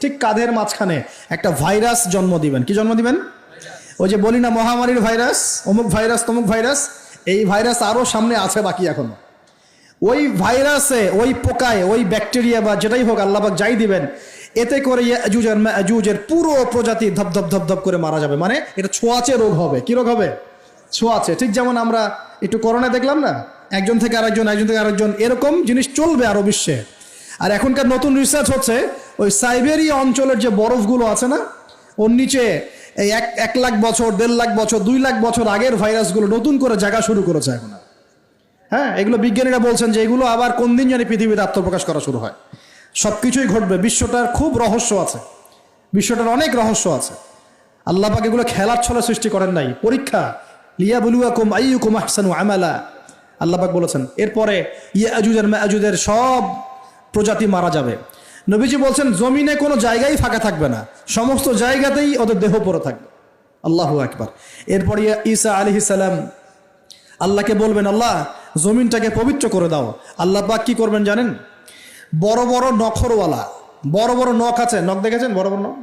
ঠিক কাঁধের মাঝখানে একটা ভাইরাস জন্ম দিবেন। কি জন্ম দিবেন? ওই যে বলি না, মহামারীর ভাইরাস, অমুক ভাইরাস, তমুক ভাইরাস, এই ভাইরাস আরও সামনে আছে বাকি এখনও। ওই ভাইরাসে, ওই পোকায়, ওই ব্যাকটেরিয়া বা যেটাই হোক আল্লাহবাক যাই দিবেন, এতে করে ইয়াজুজ আর মাজুজের পুরো প্রজাতি ধপ ধপ ধপ ধপ করে মারা যাবে। মানে এটা ছোঁয়াচে রোগ হবে। কি রোগ হবে? ছোঁয়াচে। ঠিক যেমন আমরা একটু করোনা দেখলাম না? একজন থেকে আরেকজন, একজন থেকে আরেকজন, এরকম জিনিস চলবে আরও বিশ্বে। আর এখনকার নতুন রিসার্চ হচ্ছে ওই সাইবেরিয়া অঞ্চলের যে বরফগুলো আছে না, ওর নিচে এই এক এক লাখ বছর, দেড় লাখ বছর, দুই লাখ বছর আগের ভাইরাসগুলো নতুন করে জায়গা শুরু করেছে এখন। হ্যাঁ এগুলো বিজ্ঞানীরা বলছেন যে এগুলো আবার কোন দিন জানি পৃথিবীতে আত্মপ্রকাশ করা শুরু হয়। সব কিছুই ঘটবে, বিশ্বটার খুব রহস্য আছে। বিশ্বটার অনেক রহস্য আছে। আল্লাহ পাক এগুলো খেলার ছলে সৃষ্টি করেন নাই। পরীক্ষা লিয়া বলুয়া কুম আইয়ুকুম আহসানু আমালা। আল্লাহ পাক বলেছেন, এরপরে ইয়াজুজের আজুদের সব প্রজাতি মারা যাবে। নবীজি বলছেন, জমিনে কোনো জায়গায় ফাঁকা থাকবে না। সমস্ত জায়গাতেই ওদের দেহ পড়ে থাকবে। আল্লাহ একবার এরপরে ঈসা আলাইহিস সালাম আল্লাহকে বলবেন, আল্লাহ, জমিনটাকে পবিত্র করে দাও। আল্লাহ পাক কি করবেন জানেন? বড় বড় নখরওয়ালা, বড় বড় নখ আছে, নখ দেখেছেন? বড় বড় নখ?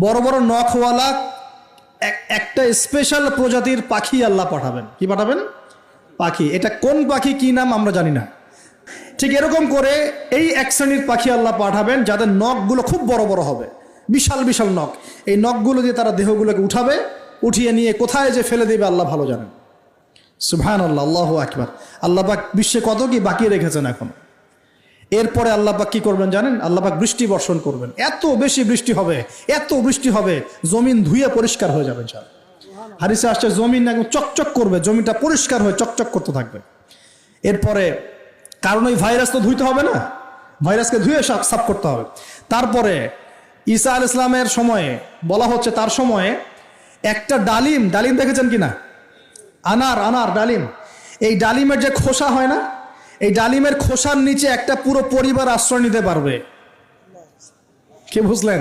বড় বড় নখওয়ালা, এক- একটা স্পেশাল প্রজাতির পাখি আল্লাহ পাঠাবেন। কি পাঠাবেন? পাখি। এটা কোন পাখি, কি নাম আমরা জানি না। ঠিক এরকম করে এই এক শ্রেণির পাখি আল্লাহ পাঠাবেন যাদের নখগুলো খুব বড় বড় হবে। বিশাল বিশাল নখ। এই নখগুলো দিয়ে তারা দেহগুলোকে উঠাবে, উঠিয়ে নিয়ে কোথায় যে ফেলে দেবে আল্লাহ ভালো জানেন। সুবহান আল্লাহ আল্লাহ আকবার। আল্লাহ পাক বিশ্বে কত কি বাকি রেখেছেন এখন। এরপরে আল্লাহ পাক কি করবেন জানেন? আল্লাহ পাক বৃষ্টি বর্ষণ করবেন। এত বেশি বৃষ্টি হবে, এত বৃষ্টি হবে, জমিন ধুয়ে পরিষ্কার হয়ে যাবে স্যার হারিসে আসছে, জমিন একদম চকচক করবে, জমিটা পরিষ্কার হয়ে চকচক করতে থাকবে। এরপরে কারণ ওই ভাইরাস তো ধুইতে হবে না। ভাইরাসকে ধুয়ে সাফ করতে হবে। তারপরে ঈসা আল ইসলামের সময়ে, বলা হচ্ছে তার সময়ে একটা ডালিম ডালিম দেখেছেন কিনা? আনার আনার ডালিম। এই ডালিমের যে খোসা হয় না, এই ডালিমের খোসার নিচে একটা পুরো পরিবার আশ্রয় নিতে পারবে। কে বুঝলেন?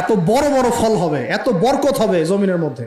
এত বড় বড় ফল হবে, এত বরকত হবে জমিনের মধ্যে।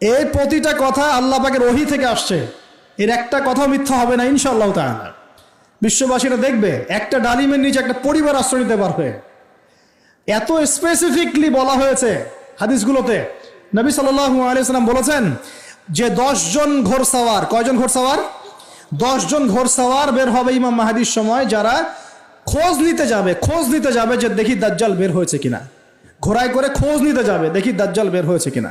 এই প্রতিটা কথা আল্লাহ পাকের ওহি থেকে আসছে। এর একটা কথা মিথ্যা হবে না, ইনশাআল্লাহ তাআলা। বিশ্ববাসীরা দেখবে, একটা ডালিমের নিচে একটা পরিবার আশ্রয় নিতে পারবে। এত স্পেসিফিকলি বলা হয়েছে হাদিসগুলোতে। নবী সাল্লাল্লাহু আলাইহি সাল্লাম বলেছেন, যে জন ঘোড়সাওয়ার কয়জন ঘোড়সাওয়ার জন ঘোড়সাওয়ার বের হবে ইমাম মাহাদির সময় যারা খোঁজ নিতে যাবে, খোঁজ নিতে যাবে যে দেখি দাজ্জাল বের হয়েছে কিনা। ঘোড়ায় করে খোঁজ নিতে যাবে, দেখি দাজ্জাল বের হয়েছে কিনা।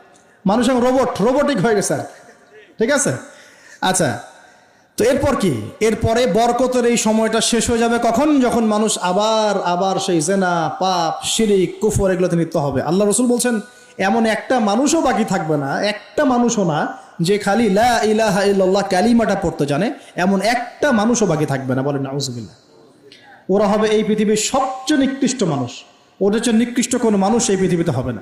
মানুষ এখন রোবট রোবটিক হয়ে গেছে আর। ঠিক আছে? আচ্ছা তো এরপর কি? এরপরে বরকতের এই সময়টা শেষ হয়ে যাবে কখন? যখন মানুষ আবার আবার সেই জেনা, পাপ, শিরিক, কুফর এগুলোতে লিপ্ত হবে। আল্লাহ রসুল বলছেন, এমন একটা মানুষও বাকি থাকবে না, একটা মানুষও না, যে খালি লা ইলাহা কালিমাটা পড়তে জানে, এমন একটা মানুষও বাকি থাকবে না। বলেন, নাউজুবিল্লাহ। ওরা হবে এই পৃথিবীর সবচেয়ে নিকৃষ্ট মানুষ। ওদের চেয়ে নিকৃষ্ট কোনো মানুষ এই পৃথিবীতে হবে না।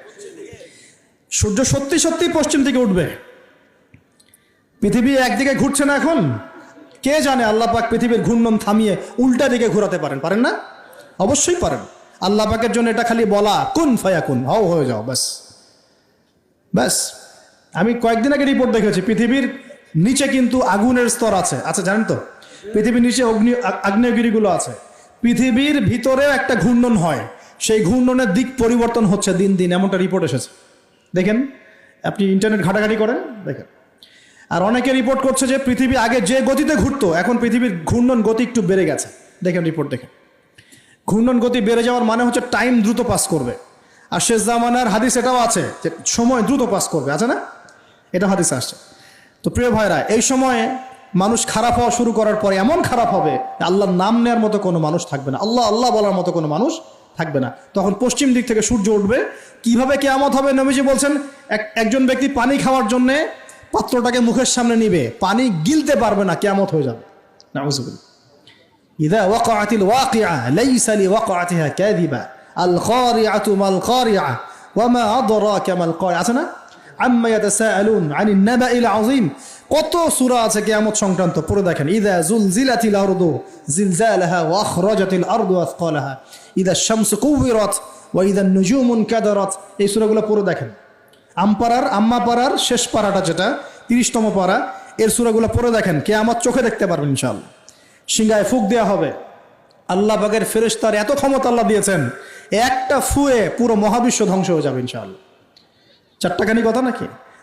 সূর্য সত্যি সত্যি পশ্চিম দিকে উঠবে। পৃথিবী একদিকে ঘুরছে না এখন। কে জানে আল্লাহ পাক পৃথিবীর ঘূর্ণন থামিয়ে উল্টা দিকে ঘোরাতে পারেন পারেন না? অবশ্যই পারেন। আল্লাহ পাকের জন্য এটা খালি বলা, কোন ফায়া কোন হও হয়ে যাও, ব্যাস। ব্যাস। আমি কয়েকদিন আগে রিপোর্ট দেখেছি, পৃথিবীর নিচে কিন্তু আগুনের স্তর আছে। আচ্ছা জানেন তো? পৃথিবীর নিচে অগ্নি আগ্নেয়গিরিগুলো আছে। পৃথিবীর ভিতরেও একটা ঘূর্ণন হয়। সেই ঘূর্ণনের দিক পরিবর্তন হচ্ছে দিন দিন, এমনটা রিপোর্ট এসেছে। দেখেন, আপনি ইন্টারনেট ঘাটাঘাটি করেন, দেখেন। আর অনেকে রিপোর্ট করছে যে পৃথিবী আগে যে গতিতে ঘুরতো, এখন পৃথিবীর ঘূর্ণন গতি একটু বেড়ে গেছে। দেখেন রিপোর্ট দেখেন। ঘূর্ণন গতি বেড়ে যাওয়ার মানে হচ্ছে টাইম দ্রুত পাস করবে। আর শেষ জামানার হাদিস এটাও আছে যে সময় দ্রুত পাস করবে, আছে না? এটা হাদিস আসছে। তো প্রিয় ভাইরা, এই সময়ে মানুষ খারাপ হওয়া শুরু করার পরে এমন খারাপ হবে, আল্লাহর নাম নেওয়ার মতো কোনো মানুষ থাকবে না। আল্লাহ আল্লাহ বলার মতো কোনো মানুষ থাকবে না। তখন পশ্চিম দিক থেকে সূর্য উঠবে। কীভাবে কেয়ামত হবে? নবীজি বলছেন একজন ব্যক্তি পানি খাওয়ার জন্যে পাত্রটাকে মুখের সামনে নিবে। পানি গিলতে পারবে না, কেয়ামত হয়ে যাবে। নাউজুবিল আল মা আছে না? কত সূরা আছে কিয়ামত সংক্রান্ত? পড়ে দেখেন, ইদা জুলজিলাতিল আরদু জিলজালাহা ওয়া আখরাজাতিল আরদু আথকালাহা ইদা শামসু কুবিরাত ওয়া ইদা নুজুমুন কাদারাত। এই সূরাগুলো পড়ে দেখেন। আমপাড়ার আম্মা পাড়ার শেষ পাড়াটা যেটা, তিরিশতম পাড়া, এর সূরাগুলো পড়ে দেখেন, কিয়ামত চোখে দেখতে পারবেন ইনশাআল্লাহ। সিংহায় ফুক দেওয়া হবে। আল্লাহ বাগের ফেরেশতার এত ক্ষমতা আল্লাহ দিয়েছেন, একটা ফুয়ে পুরো মহাবিশ্ব ধ্বংস হয়ে যাবে ইনশাআল্লাহ। চারটাখানি কথা নাকি?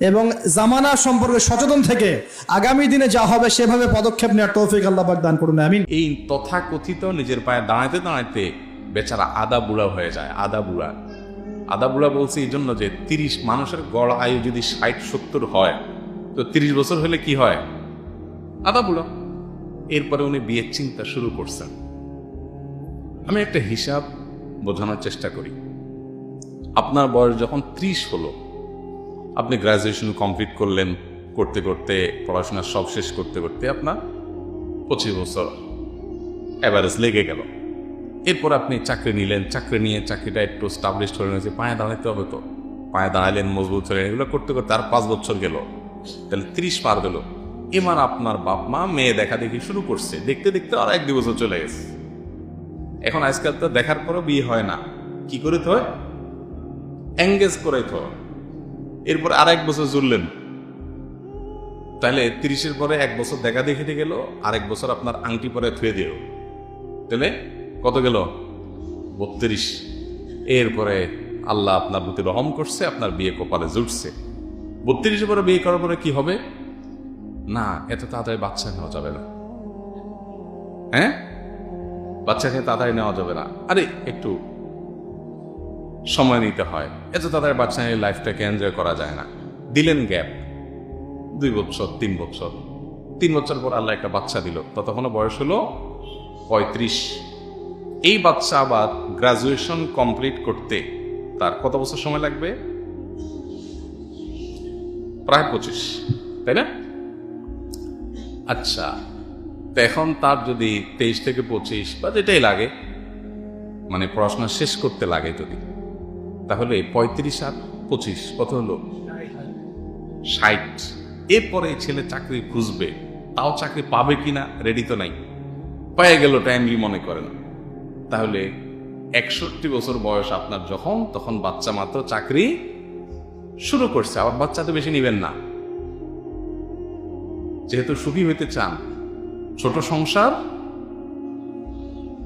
এবং জামানা সম্পর্কে সচেতন থেকে আগামী দিনে যা হবে সেভাবে পদক্ষেপ নেওয়ার তৌফিক আল্লাহ পাক দান করুন, আমিন। এই তথাকথিত নিজের পায়ে দাঁড়াতে দাঁড়াতে বেচারা আদা বুড়া হয়ে যায়, আদা বুড়া। আদা বুড়া বলছে এই জন্য যে তিরিশ মানুষের গড় আয়ু যদি ষাট, সত্তর হয়, তো তিরিশ বছর হলে কি হয়? আদা বুড়া। এরপরে উনি বিয়ের চিন্তা শুরু করছেন। আমি একটা হিসাব বোঝানোর চেষ্টা করি। আপনার বয়স যখন ত্রিশ হলো আপনি গ্রাজুয়েশন কমপ্লিট করলেন, করতে করতে, পড়াশোনা সব শেষ করতে করতে আপনার পঁচিশ বছর অ্যাভারেজ লেগে গেল। এরপর আপনি চাকরি নিলেন, চাকরি নিয়ে চাকরিটা একটু স্টাবলিশ হয়ে গেছে পায়ে দাঁড়াতে হবে তো। পায়ে দাঁড়ালেন মজবুত হলেন, এগুলো করতে করতে আর পাঁচ বছর গেল। তাহলে ত্রিশ পার গেল এবার আপনার বাপ মা, মেয়ে দেখা দেখি শুরু করছে। দেখতে দেখতে আর এক দু বছর চলে গেছে। এখন আজকাল তো দেখার পরও বিয়ে হয় না। কি করে তো এঙ্গেজ করে তো এরপর আর এক বছর জুড়লেন। তাহলে তিরিশের পরে এক বছর দেখা দেখিতে গেল, আরেক বছর আপনার আংটি পরে থুয়ে দিল। তাহলে কত গেল? বত্রিশ। এরপরে আল্লাহ আপনার প্রতি রহম করছে, আপনার বিয়ে কপালে জুটছে। বত্রিশের পরে বিয়ে করার পরে কি হবে? না, এত তাড়াতাড়ি বাচ্চা নেওয়া যাবে না। হ্যাঁ? বাচ্চাকে তাড়াতাড়ি নেওয়া যাবে না। আরে, একটু সময় নিতে হয়। এত তাদের বাচ্চা নিয়ে লাইফটাকে এনজয় করা যায় না। দিলেন গ্যাপ দুই বছর তিন বছর তিন বছর পর আল্লাহ একটা বাচ্চা দিল। ততক্ষণ বয়স হলো পঁয়ত্রিশ। এই বাচ্চা আবার গ্রাজুয়েশন কমপ্লিট করতে তার কত বছর সময় লাগবে? প্রায় পঁচিশ। তাই না? আচ্ছা তো এখন তার যদি তেইশ থেকে পঁচিশ বা যেটাই লাগে মানে পড়াশোনা শেষ করতে লাগে যদি তাহলে পঁয়ত্রিশ আর পঁচিশ, কত হলো? ষাট। এরপরে ছেলে চাকরি খুঁজবে, তাও চাকরি পাবে কিনা রেডি তো নাই। পেয়ে গেল টাইমলি মনে করে না। তাহলে একষট্টি বছর বয়স আপনার যখন, তখন বাচ্চা মাত্র চাকরি শুরু করছে, আবার বাচ্চা তো বেশি নিবেন না। যেহেতু সুখী হইতে চান, ছোট সংসার,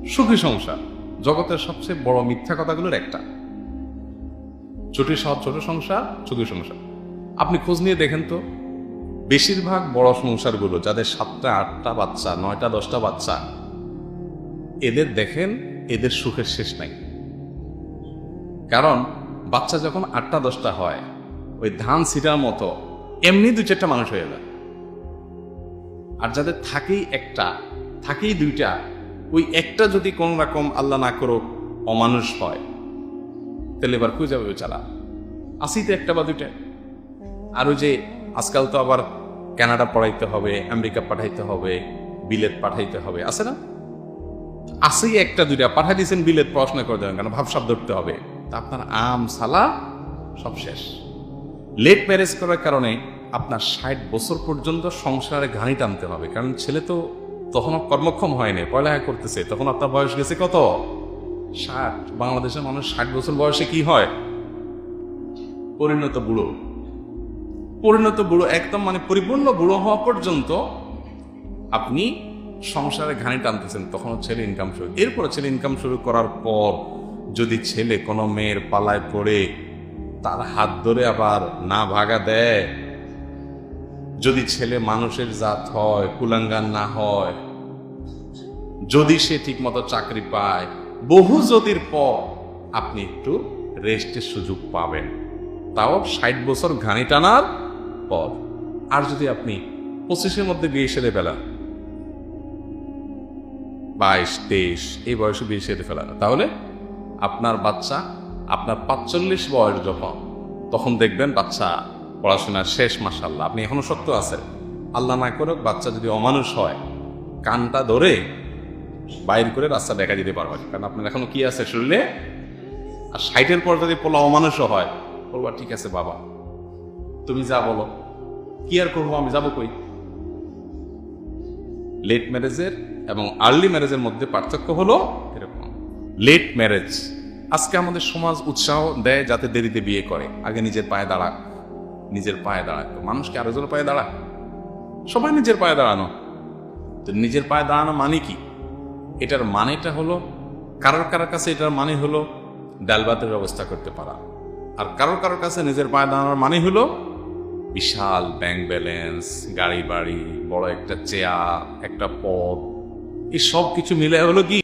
সুখী সংসার, জগতের সবচেয়ে বড় মিথ্যা কথাগুলোর একটা। ছোট সহ- ছোট সংসার সুখী সংসার। আপনি খোঁজ নিয়ে দেখেন তো। বেশিরভাগ বড় সংসারগুলো, যাদের সাতটা, আটটা বাচ্চা, নয়টা, দশটা বাচ্চা, এদের দেখেন এদের সুখের শেষ নাই। কারণ বাচ্চা যখন আটটা, দশটা হয়, ওই ধান সিটার মতো এমনি দু চারটা মানুষ হয়ে যায়। আর যাদের থাকেই একটা, থাকেই দুইটা, ওই একটা যদি কোন রকম আল্লাহ না করুক, অমানুষ হয়। তাহলে এবার কই যাবে আসি তো একটা বা দুইটা। আর ওই যে আজকাল তো আবার কানাডা পড়াইতে হবে, আমেরিকা পাঠাইতে হবে, বিলেত পাঠাইতে হবে, আছে না? আসেই একটা দুইটা, পাঠাই দিয়েছেন বিলেত, পড়াশোনা করে দেবেন কেন? ভাবসাব ধরতে হবে। তা আপনার আম, সালা, সব শেষ। লেট ম্যারেজ করার কারণে আপনার ষাট বছর পর্যন্ত সংসারে ঘানি টানতে হবে। কারণ ছেলে তো তখনও কর্মক্ষম হয়নি পড়ালেখা করতেছে, তখন আপনার বয়স গেছে কত? ষাট। বাংলাদেশের মানুষ ষাট বছর বয়সে কি হয়? পরিণত বুড়ো। পরিণত বুড়ো একদম মানে পরিপূর্ণ বুড়ো হওয়া পর্যন্ত আপনি সংসারে ঘানি টানতেছেন, তখন ছেলে ইনকাম শুরু। এরপরে ছেলে ইনকাম শুরু করার পর যদি ছেলে কোনো মেয়ের পালায় পড়ে, তার হাত ধরে আবার না ভাগা দেয়, যদি ছেলে মানুষের জাত হয় কুলাঙ্গান না হয়, যদি সে ঠিকমতো চাকরি পায় বহু যদির পর আপনি একটু রেস্টের সুযোগ পাবেন। তাও ষাট বছর ঘানি টানার পর। আর যদি আপনি পঁচিশের মধ্যে বিয়ে সেরে ফেলান, বাইশ, তেইশ, এই বয়সে বিয়ে সেরে ফেলান, তাহলে আপনার বাচ্চা আপনার পাঁচচল্লিশ বয়স যখন, তখন দেখবেন বাচ্চা পড়াশোনা শেষ মাসাল্লাহ আপনি এখনও সত্য আছেন। আল্লাহ না করুক বাচ্চা যদি অমানুষ হয়, কানটা ধরে বাইর করে রাস্তা দেখা দিতে পারবেন কারণ আপনার এখনও কি আছে শরীরে? আর ষাটের পর যদি পোলা অমানুষও হয়, বলবা, ঠিক আছে বাবা, তুমি যা বলো। কি আর করব আমি? যাব কই? লেট ম্যারেজের এবং আর্লি ম্যারেজের মধ্যে পার্থক্য হলো এরকম। লেট ম্যারেজ আজকে আমাদের সমাজ উৎসাহ দেয় যাতে দেরিতে বিয়ে করে। আগে নিজের পায়ে দাঁড়াক নিজের পায়ে দাঁড়াক তো মানুষকে আরও জনের পায়ে দাঁড়াক সবাই নিজের পায়ে দাঁড়ানো। তো নিজের পায়ে দাঁড়ানো মানে কি? এটার মানেটা হলো, কারোর কারোর কাছে এটার মানে হলো ডাল ভাতের ব্যবস্থা করতে পারা। আর কারোর কারোর কাছে নিজের পায়ে দাঁড়ানোর মানে হলো বিশাল ব্যাংক ব্যালেন্স গাড়ি বাড়ি, বড় একটা চেয়ার একটা পদ, এই সব কিছু মিলে হলো কি?